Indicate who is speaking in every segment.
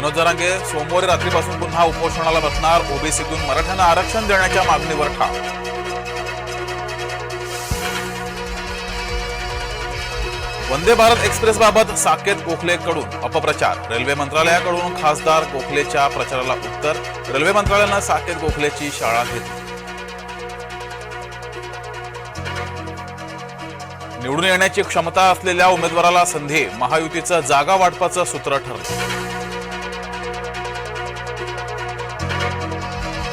Speaker 1: मनोज जरांगे सोमवारी रात्रीपासून पुन्हा उपोषणाला बसणार. ओबीसीतून मराठ्यांना आरक्षण देण्याच्या मागणीवर ठाम. वंदे भारत एक्सप्रेसबाबत साकेत गोखलेकडून अपप्रचार. रेल्वे मंत्रालयाकडून खासदार गोखलेच्या प्रचाराला उत्तर. रेल्वे मंत्रालयानं साकेत गोखलेची शाळा घेतली. निवडून येण्याची क्षमता असलेल्या उमेदवाराला संधी. महायुतीचं जागा वाटपाचं सूत्र ठरलं.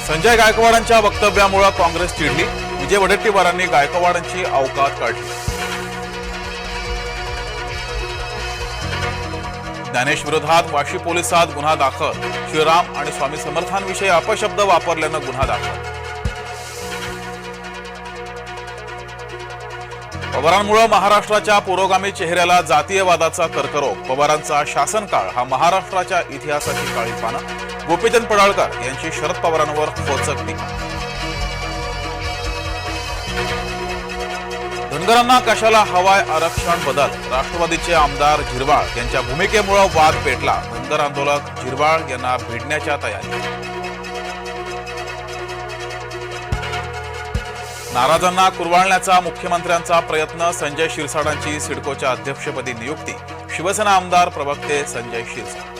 Speaker 1: संजय गायकवाडांच्या वक्तव्यामुळे काँग्रेस चिडली. विजय वडेट्टीवारांनी गायकवाडांची अवकात काढली. ज्ञानेश विरोधात वाशी पोलिसात गुन्हा दाखल. श्रीराम आणि स्वामी समर्थांविषयी अपशब्द वापरल्यानं गुन्हा दाखल. पवारांमुळे महाराष्ट्राच्या पुरोगामी चेहऱ्याला जातीयवादाचा कर्करोग. पवारांचा शासनकाळ हा महाराष्ट्राच्या इतिहासाची काळी पानं. गोपीचंद पडाळकर यांची शरद पवारांवर खोचक टीका. धनगरांना कशाला हवाय आरक्षण बदल? राष्ट्रवादीचे आमदार झिरवाळ यांच्या भूमिकेमुळे वाद पेटला. धनगर आंदोलक झिरवाळ यांना भिडण्याच्या तयारी नाराजांना कुरवाळण्याचा मुख्यमंत्र्यांचा प्रयत्न संजय शिरसाडांची सिडकोच्या अध्यक्षपदी नियुक्ती. शिवसेना आमदार प्रवक्ते संजय शिरसाट